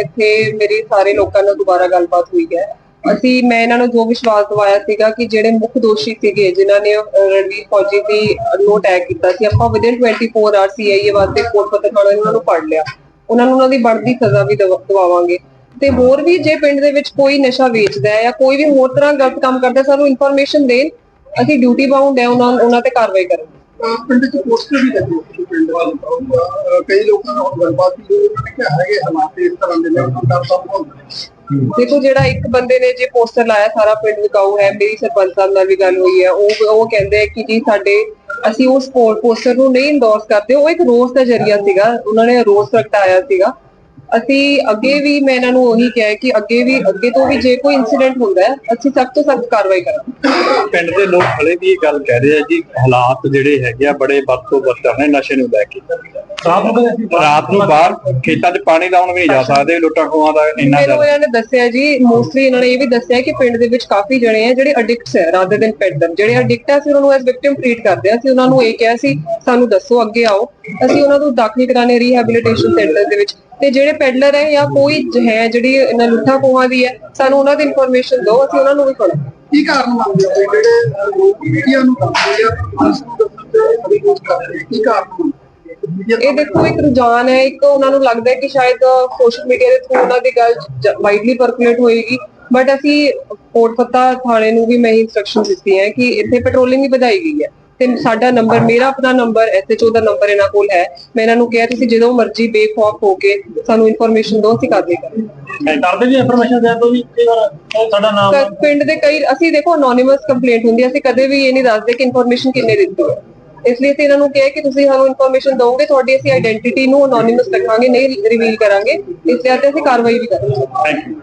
ਇੱਥੇ ਮੇਰੀ ਸਾਰੇ ਲੋਕਾਂ ਨਾਲ ਦੁਬਾਰਾ ਗੱਲਬਾਤ ਹੋਈ ਹੈ। ਅਸੀਂ, ਮੈਂ ਇਹਨਾਂ ਨੂੰ ਜੋ ਵਿਸ਼ਵਾਸ ਦਿਵਾਇਆ ਸੀਗਾ ਕਿ ਜਿਹੜੇ ਮੁੱਖ ਦੋਸ਼ੀ ਸੀਗੇ, ਜਿਨ੍ਹਾਂ ਨੇ ਰਣਵੀਰ ਫੌਜੀ ਦੀ ਨੂੰ ਅਟੈਕ ਕੀਤਾ ਸੀ, ਆਪਾਂ ਵਿਦਿਨ 24 ਆਰ ਸੀਆਈਏ ਵਾਸਤੇ ਕੋਰਟ ਪੱਤਰਖਾਨਾ ਉਹਨਾਂ ਨੂੰ ਫੜ ਲਿਆ। ਉਹਨਾਂ ਨੂੰ ਉਹਨਾਂ ਦੀ ਬਣਦੀ ਸਜ਼ਾ ਵੀ ਦਵਾ- ਤੇ ਹੋਰ ਵੀ ਜੇ ਪਿੰਡ ਦੇ ਵਿੱਚ ਕੋਈ ਨਸ਼ਾ ਵੇਚਦਾ ਹੈ ਜਾਂ ਕੋਈ ਵੀ ਹੋਰ ਤਰ੍ਹਾਂ ਗਲਤ ਕੰਮ ਕਰਦਾ ਸਾਨੂੰ ਇਨਫੋਰਮੇਸ਼ਨ ਦੇਣ। ਅਸੀਂ ਡਿਊਟੀ ਬਾਉਂਡ ਹੈ, ਉਹਨਾਂ ਉਹਨਾਂ ਤੇ ਕਾਰਵਾਈ ਕਰਾਂਗੇ। ਪਿੰਡ ਚ ਪੋਸਟਰ ਵੀ ਲੱਗੇ ਹੋਏ ਸੀ ਕਈ ਲੋਕਾਂ ਨਾਲ ਗੱਲਬਾਤ ਕੀਤੀ ਉਹਨਾਂ ਨੇ ਕਿਹਾ ਹੈ ਕਿ ਹਾਲਾਤ ਇਸ ਤਰ੍ਹਾਂ ਦੇ ਨੇ ਉਹਨਾਂ ਦਾ ਸਭ ਦੇਖੋ, ਜਿਹੜਾ ਇੱਕ ਬੰਦੇ ਨੇ ਜੇ ਪੋਸਟਰ ਲਾਇਆ ਸਾਰਾ ਪਿੰਡ ਵਿਕਾਊ ਹੈ, ਮੇਰੀ ਸਰਪੰਚ ਸਾਹਿਬ ਨਾਲ ਵੀ ਗੱਲ ਹੋਈ ਹੈ, ਉਹ ਉਹ ਕਹਿੰਦੇ ਆ ਕਿ ਜੀ ਸਾਡੇ, ਅਸੀਂ ਉਸ ਪੋਸਟਰ ਨੂੰ ਨਹੀਂ ਇੰਡੋਰਸ ਕਰਦੇ, ਉਹ ਇੱਕ ਰੋਸ ਦਾ ਜਰੀਆ ਸੀਗਾ, ਉਹਨਾਂ ਨੇ ਰੋਸ ਪ੍ਰਗਟਾਇਆ ਸੀਗਾ। ਅਸੀਂ ਅੱਗੇ ਵੀ ਮੈਂ ਇਹਨਾਂ ਨੂੰ ਉਹੀ ਕਿਹਾ ਕਿ ਅੱਗੇ ਵੀ ਅੱਗੇ ਤੋਂ ਵੀ ਜੇ ਕੋਈ ਇਨਸੀਡੈਂਟ ਹੁੰਦਾ ਹੈ ਅਸੀਂ ਸਖਤ ਤੋਂ ਸਖਤ ਕਾਰਵਾਈ ਕਰਾਂਗੇ। ਪਿੰਡ ਦੇ ਲੋਕ ਹਲੇ ਵੀ ਇਹ ਗੱਲ ਕਹਿ ਰਹੇ ਆ ਜੀ ਹਾਲਾਤ ਜਿਹੜੇ ਹੈਗੇ ਆ ਬੜੇ ਵੱਧ ਤੋਂ ਬੱਤਰ ਨੇ ਨਸ਼ੇ ਨੂੰ ਲੈ ਕੇ। ਰਾਤ ਨੂੰ ਰਾਤ ਨੂੰ ਬਾਹਰ ਖੇਤਾਂ 'ਚ ਪਾਣੀ ਲਾਉਣ ਵੀ ਨਹੀਂ ਜਾ ਸਕਦੇ ਲੁੱਟਾਂ ਖੋਹਾਂ ਦਾ ਇੰਨਾ ਜ਼ਿਆਦਾ। ਇਹਨਾਂ ਨੇ ਦੱਸਿਆ ਜੀ ਮੋਸਟਲੀ ਇਹਨਾਂ ਨੇ ਇਹ ਵੀ ਦੱਸਿਆ ਕਿ ਪਿੰਡ ਦੇ ਵਿੱਚ ਕਾਫੀ ਜਣੇ ਆ ਜਿਹੜੇ ਅਡਿਕਟਸ ਹੈ ਰਾਦਰ ਦਿਨ ਪੈਡਰ ਜਿਹੜੇ ਅਡਿਕਟ ਆ ਅਸੀਂ ਉਹਨਾਂ ਨੂੰ ਐਸ ਵਿਕਟਿਮ ਟ੍ਰੀਟ ਕਰਦੇ ਆ। ਅਸੀਂ ਉਹਨਾਂ ਨੂੰ ਇਹ ਕਿਹਾ ਸੀ ਸਾਨੂੰ ਦੱਸੋ ਅੱਗੇ ਆਓ। ਅਸੀਂ ਉਹਨਾਂ ਨੂੰ ਦਾਖਲ ਕਰਾਣੇ ਰੀਹੈਬਿਲਿਟੇਸ਼ਨ ਸੈਂਟਰ ਦੇ ਵਿੱਚ ਤੇ ਜਿਹੜੇ ਪੈਡਲਰ ਹੈ ਜਾਂ ਕੋਈ ਹੈ ਜਿਹੜੀ ਇਹਨਾਂ ਲੁੱਟਾਂ ਖੋਹਾਂ ਦੀ ਹੈ ਸਾਨੂੰ ਉਹਨਾਂ ਦੀ ਇਨਫੋਰਮੇਸ਼ਨ ਦਿਓ ਅਸੀਂ ਉਹਨਾਂ ਨੂੰ ਵੀ ਫੜਾਂਗੇ ਕੀ ਕਾਰਨ ਮੰਨਦੇ ਹੋ ਜਿਹੜੇ ਲੋਕ ਮੀਡੀਆ ਨੂੰ ਕਰਦੇ ਆ ਪੁਲਿਸ ਨੂੰ ਦੱਸਣ ਤੇ ਅਭਿਯੋਗ ਕਰਦੇ ਆ ਕੀ ਕਾਰਨ ਇਹ ਦੇਖੋ ਇੱਕ ਰੁਝਾਨ ਹੈ ਇੱਕ ਉਹਨਾਂ ਨੂੰ ਲੱਗਦਾ ਹੈ ਕਿ ਸ਼ਾਇਦ ਸੋਸ਼ਲ ਮੀਡੀਆ ਦੇ ਥਰੂ ਉਹਨਾਂ ਦੀ ਗੱਲ ਵਾਈਡਲੀ ਪਰਕੂਲੇਟ ਹੋਏਗੀ। ਬਟ ਅਸੀਂ ਕੋਟਪੱਤਾ ਥਾਣੇ ਨੂੰ ਵੀ ਮੈਂ ਇਨਸਟਰਕਸ਼ਨ ਦਿੱਤੀ ਹੈ ਕਿ ਇੱਥੇ ਪੈਟਰੋਲਿੰਗ ਵੀ ਵਧਾਈ ਗਈ ਹੈ। ਤੇ ਸਾਡਾ ਨੰਬਰ ਮੇਰਾ ਆਪਣਾ ਨੰਬਰ ਐਸਐਚਓ ਦਾ ਨੰਬਰ ਇਹਨਾਂ ਕੋਲ ਹੈ। ਮੈਂ ਇਹਨਾਂ ਨੂੰ ਕਿਹਾ ਤੁਸੀਂ ਜਦੋਂ ਮਰਜ਼ੀ ਬੇਖੌਫ ਹੋ ਕੇ ਸਾਨੂੰ ਇਨਫੋਰਮੇਸ਼ਨ ਦਿਓ ਅਸੀਂ ਕਾਰਵਾਈ ਕਰਾਂਗੇ ਕਰਦੇ ਜੀ ਇਨਫੋਰਮੇਸ਼ਨ ਦੇ ਤੋਂ ਵੀ ਸਾਡਾ ਨਾਮ ਪਿੰਡ ਦੇ ਕਈ ਅਸੀਂ ਦੇਖੋ ਅਨੋਨਿਮਸ ਕੰਪਲੇਂਟ ਹੁੰਦੀ ਹੈ ਅਸੀਂ ਕਦੇ ਵੀ ਇਹ ਨਹੀਂ ਦੱਸਦੇ ਕਿ ਇਨਫੋਰਮੇਸ਼ਨ ਕਿੰਨੇ ਦਿੱਤੀ ਹੈ। ਇਸ ਲਈ ਅਸੀਂ ਇਹਨਾਂ ਨੂੰ ਕਿਹਾ ਕਿ ਤੁਸੀਂ ਸਾਨੂੰ ਇਨਫੋਰਮੇਸ਼ਨ ਦਿਓਗੇ ਤੁਹਾਡੀ ਅਸੀਂ ਆਇਡੈਂਟੀਟੀ ਨੂੰ ਅਨੋਨਿਮਸ ਰੱਖਾਂਗੇ ਨਹੀਂ ਰਿਵੀਲ ਕਰਾਂਗੇ। ਇਸ ਲਈ ਅਸੀਂ ਕਾਰਵਾਈ ਵੀ ਕਰਾਂਗੇ। Thank you